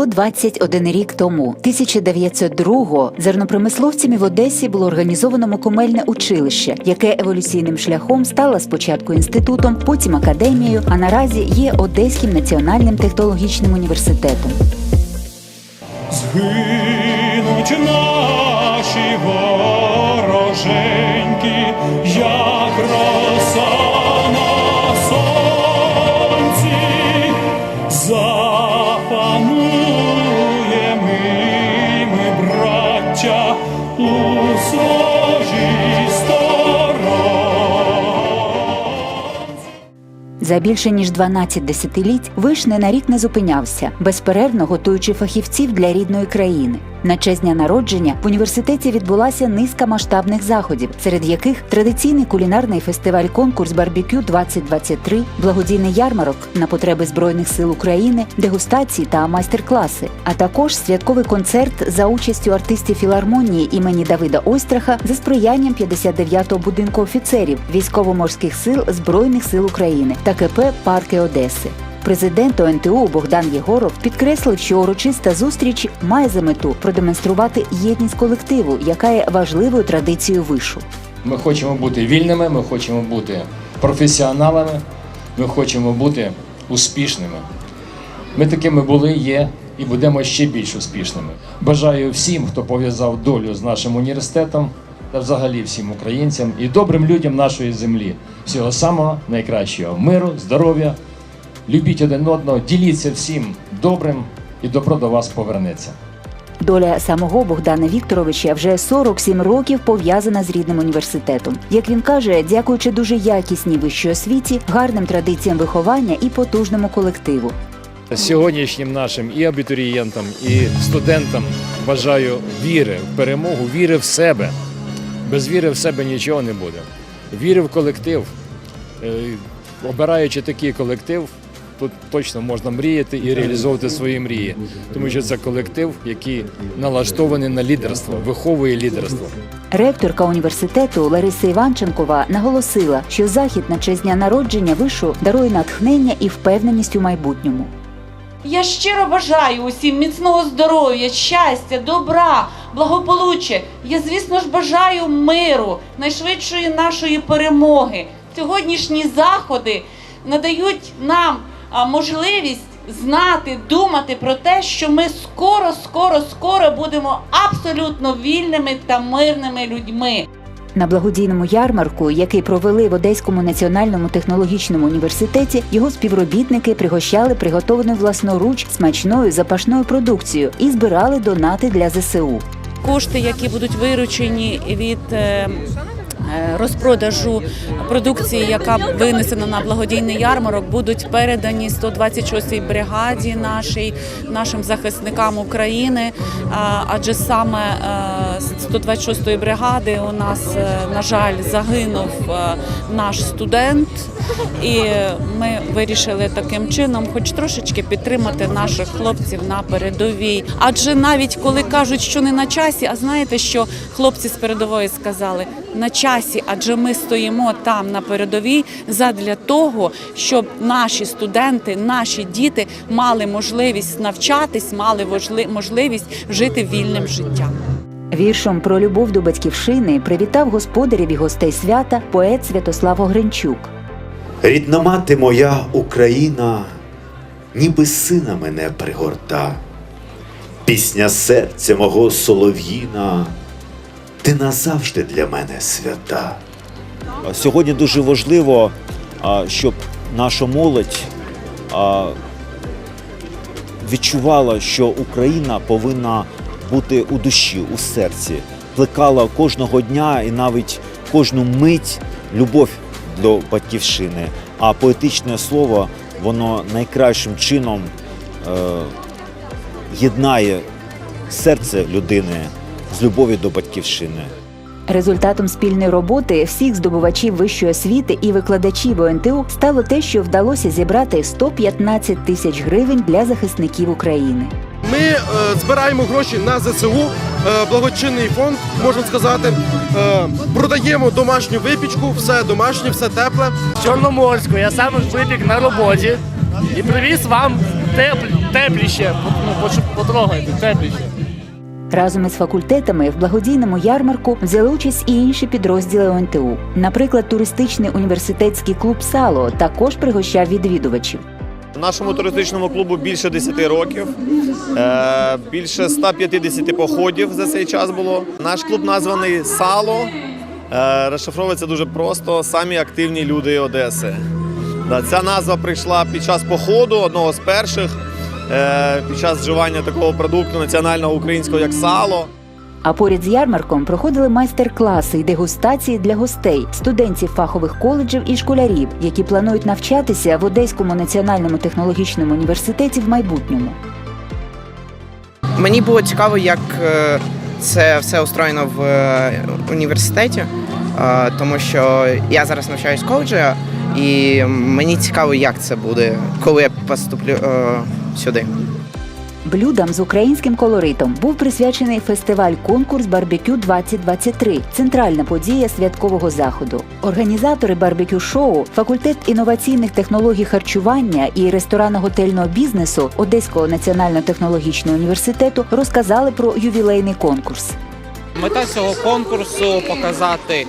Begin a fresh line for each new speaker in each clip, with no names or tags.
121 рік тому, 1902-го, зернопромисловцями в Одесі було організовано Мокомельне училище, яке еволюційним шляхом стало спочатку інститутом, потім академією, а наразі є Одеським національним технологічним університетом.
Згинуть наші вороженьки, як роса
За більше ніж 12 десятиліть Вишне на рік не зупинявся, безперервно готуючи фахівців для рідної країни. На честь дня народження в університеті відбулася низка масштабних заходів, серед яких традиційний кулінарний фестиваль конкурс барбекю 2023 благодійний ярмарок на потреби збройних сил України, дегустації та майстер-класи, а також святковий концерт за участю артистів філармонії імені Давида Ойстраха за сприянням 59-го будинку офіцерів військово-морських сил Збройних сил України та КП Парки Одеси. Президент ОНТУ Богдан Єгоров підкреслив, що урочиста зустріч має за мету продемонструвати єдність колективу, яка є важливою традицією вишу.
Ми хочемо бути вільними, ми хочемо бути професіоналами, ми хочемо бути успішними. Ми такими були, є і будемо ще більш успішними. Бажаю всім, хто пов'язав долю з нашим університетом та взагалі всім українцям і добрим людям нашої землі. Всього самого найкращого миру, здоров'я. Любіть один одного, діліться всім добрим, і добро до вас повернеться.
Доля самого Богдана Вікторовича вже 47 років пов'язана з рідним університетом. Як він каже, дякуючи дуже якісній вищій освіті, гарним традиціям виховання і потужному колективу.
Сьогоднішнім нашим і абітурієнтам, і студентам бажаю віри в перемогу, віри в себе. Без віри в себе нічого не буде. Віри в колектив. Е, Обираючи такий колектив, тут точно можна мріяти і реалізовувати свої мрії, тому що це колектив, який налаштований на лідерство, виховує лідерство.
Ректорка університету Лариса Іванченкова наголосила, що захід на честь дня народження вишу дарує натхнення і впевненість у майбутньому.
Я щиро бажаю усім міцного здоров'я, щастя, добра, благополуччя. Я, звісно ж, бажаю миру, найшвидшої нашої перемоги. Сьогоднішні заходи надають нам можливість знати, думати про те, що ми скоро, скоро, скоро будемо абсолютно вільними та мирними людьми.
На благодійному ярмарку, який провели в Одеському національному технологічному університеті, його співробітники пригощали приготованою власноруч смачною запашною продукцією і збирали донати для ЗСУ.
кошти, які будуть виручені від е, розпродажу продукції, яка винесена на благодійний ярмарок, будуть передані 126-й бригаді нашій, нашим захисникам України. Адже саме е, з 126-ї бригади у нас, е, на жаль, загинув е, наш студент, і ми вирішили таким чином, хоч трошечки підтримати наших хлопців на передовій. Адже навіть коли кажуть, що не на часі, а знаєте, що хлопці з передової сказали на часі, адже ми стоїмо там на передовій задля того, щоб наші студенти, наші діти мали можливість навчатись, мали можливість жити вільним життям.
Віршом про любов до батьківщини привітав господарів і гостей свята поет Святослав Огренчук.
Рідна мати моя Україна, ніби сина мене пригорта, пісня серця мого солов'їна, ти назавжди для мене свята.
Сьогодні дуже важливо, щоб наша молодь відчувала, що Україна повинна бути у душі, у серці, плекала кожного дня і навіть кожну мить любов до батьківщини. А поетичне слово воно найкращим чином е, єднає серце людини з любов'ю до батьківщини.
Результатом спільної роботи всіх здобувачів вищої освіти і викладачів ОНТУ стало те, що вдалося зібрати 115 тисяч гривень для захисників України.
Ми е, збираємо гроші на ЗСУ, е, благочинний фонд, можна сказати. Е, продаємо домашню випічку, все домашнє, все тепле.
Чорноморську. Я саме випік на роботі і привіз вам теплі, тепліше, ну, потрогайте, тепліше.
Разом із факультетами в благодійному ярмарку взяли участь і інші підрозділи ОНТУ. Наприклад, туристичний університетський клуб Сало також пригощав відвідувачів.
Нашому туристичному клубу більше 10 років, е, більше 150 походів за цей час було. Наш клуб названий Сало. Е, Розшифровується дуже просто. Самі активні люди Одеси. Ця назва прийшла під час походу, одного з перших, під час вживання такого продукту національного українського, як сало.
А поряд з ярмарком проходили майстер-класи і дегустації для гостей, студентів фахових коледжів і школярів, які планують навчатися в Одеському національному технологічному університеті в майбутньому.
Мені було цікаво, як е, це все устроєно в е, університеті, е, тому що я зараз навчаюсь в коледжі, і мені цікаво, як це буде, коли я поступлю е, сюди.
Блюдам з українським колоритом був присвячений фестиваль-конкурс Барбекю 2023 центральна подія святкового заходу. Організатори барбекю-шоу, факультет інноваційних технологій харчування і ресторанно-готельного бізнесу Одеського національно-технологічного університету розказали про ювілейний конкурс.
Мета цього конкурсу показати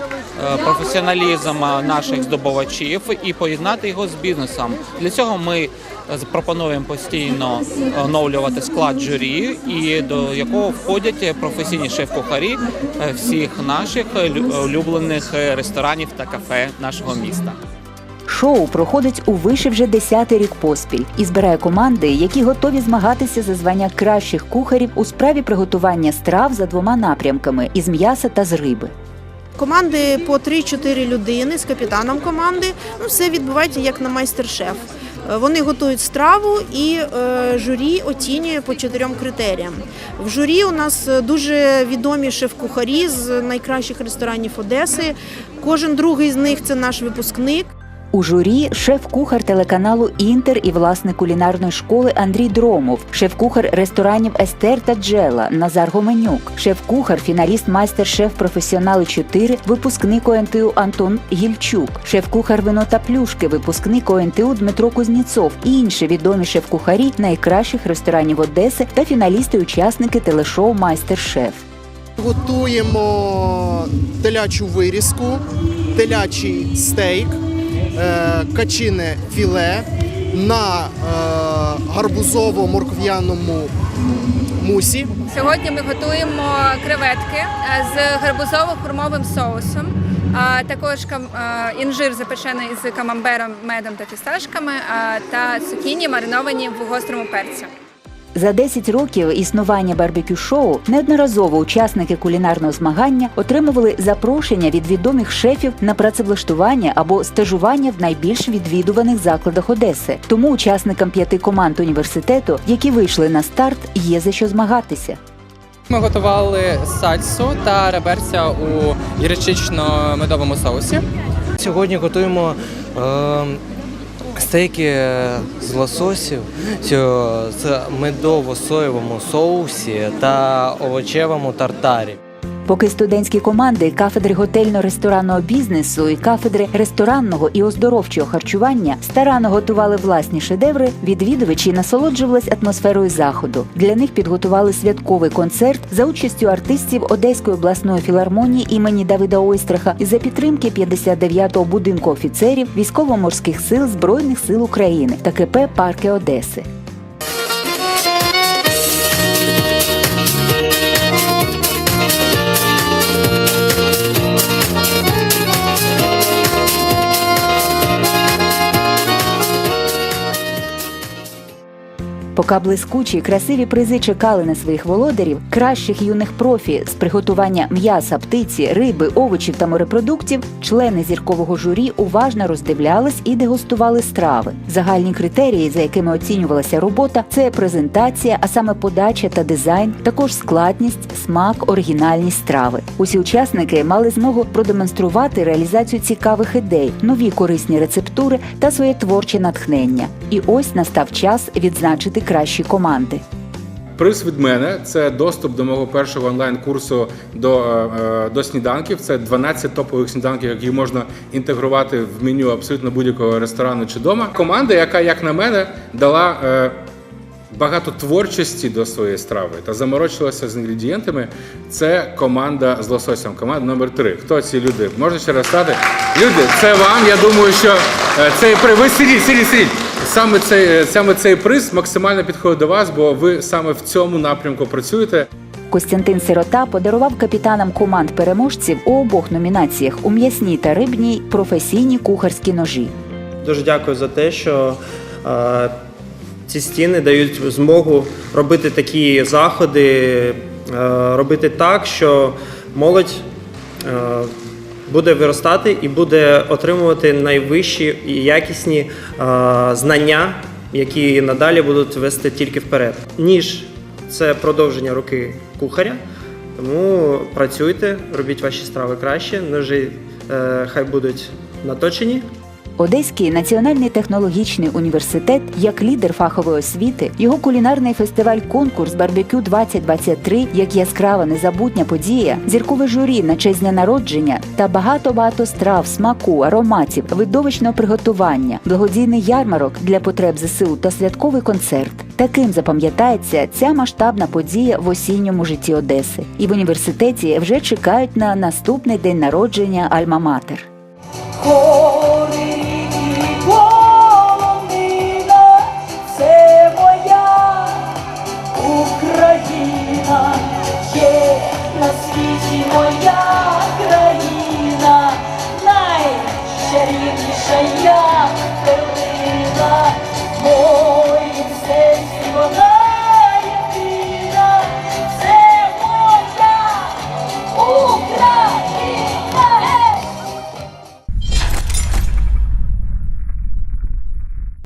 е, професіоналізм наших здобувачів і поєднати його з бізнесом. Для цього ми е, пропонуємо постійно оновлювати склад журі, і до якого входять професійні шеф-кухарі е, всіх наших лю- улюблених ресторанів та кафе нашого міста.
Шоу проходить у виші вже десятий рік поспіль і збирає команди, які готові змагатися за звання кращих кухарів у справі приготування страв за двома напрямками із м'яса та з риби.
Команди по 3-4 людини з капітаном команди. Ну, все відбувається як на майстер-шеф. Е, Вони готують страву і е, журі оцінює по чотирьом критеріям. В журі у нас е, дуже відомі шеф-кухарі з найкращих ресторанів Одеси. Кожен другий з них це наш випускник.
У журі шеф-кухар телеканалу Інтер і власник кулінарної школи Андрій Дромов, шеф-кухар ресторанів Естер та Джела Назар Гоменюк, шеф-кухар, фіналіст майстер-шеф професіонали 4 випускник ОНТУ Антон Гільчук, шеф-кухар вино та плюшки, випускник ОНТУ Дмитро Кузніцов і інші відомі шеф-кухарі найкращих ресторанів Одеси та фіналісти учасники телешоу Майстер-шеф.
Готуємо телячу вирізку, телячий стейк, качине філе на е, гарбузово-моркв'яному мусі.
Сьогодні ми готуємо креветки е, з гарбузово-хурмовим соусом, а також е, інжир запечений з камамбером, медом та фісташками та цукіні мариновані в гострому перці.
За 10 років існування барбекю шоу неодноразово учасники кулінарного змагання отримували запрошення від відомих шефів на працевлаштування або стажування в найбільш відвідуваних закладах Одеси. Тому учасникам п'яти команд університету, які вийшли на старт, є за що змагатися.
Ми готували сальсу та реберця у гірчично-медовому соусі.
Сьогодні готуємо е, стейки з лососів з медово-соєвому соусі та овочевому тартарі.
Поки студентські команди кафедри готельно-ресторанного бізнесу і кафедри ресторанного і оздоровчого харчування старанно готували власні шедеври, відвідувачі насолоджувались атмосферою заходу. Для них підготували святковий концерт за участю артистів Одеської обласної філармонії імені Давида Ойстраха і за підтримки 59-го будинку офіцерів військово-морських сил Збройних сил України та КП Парки Одеси. Поки блискучі красиві призи чекали на своїх володарів, кращих юних профі з приготування м'яса, птиці, риби, овочів та морепродуктів, члени зіркового журі уважно роздивлялись і дегустували страви. Загальні критерії, за якими оцінювалася робота, це презентація, а саме подача та дизайн, також складність, смак, оригінальність страви. Усі учасники мали змогу продемонструвати реалізацію цікавих ідей, нові корисні рецептури та своє творче натхнення. І ось настав час відзначити кращі команди.
Приз від мене це доступ до мого першого онлайн-курсу до, е, е, до сніданків. Це 12 топових сніданків, які можна інтегрувати в меню абсолютно будь-якого ресторану чи дома. Команда, яка, як на мене, дала е, багато творчості до своєї страви та заморочилася з інгредієнтами, це команда з лососем. Команда номер три. Хто ці люди? Можна ще раз стати? Люди, це вам. Я думаю, що е, цей приз. Ви сидіть, сидіть, сидіть. Саме цей, е, саме цей приз максимально підходить до вас, бо ви саме в цьому напрямку працюєте.
Костянтин Сирота подарував капітанам команд переможців у обох номінаціях у м'ясній та рибній професійні кухарські ножі.
Дуже дякую за те, що е, ці стіни дають змогу робити такі заходи, е, робити так, що молодь е, буде виростати і буде отримувати найвищі і якісні е, знання, які надалі будуть вести тільки вперед. Ніж це продовження руки кухаря. Тому працюйте, робіть ваші страви краще, ножі е, хай будуть наточені,
Одеський національний технологічний університет, як лідер фахової освіти, його кулінарний фестиваль-конкурс Барбекю 2023 як яскрава незабутня подія, зіркове журі на честь дня народження та багато багато страв, смаку, ароматів, видовищного приготування, благодійний ярмарок для потреб ЗСУ та святковий концерт. Таким запам'ятається ця масштабна подія в осінньому житті Одеси. І в університеті вже чекають на наступний день народження Альма-Матер.
Ой, моя.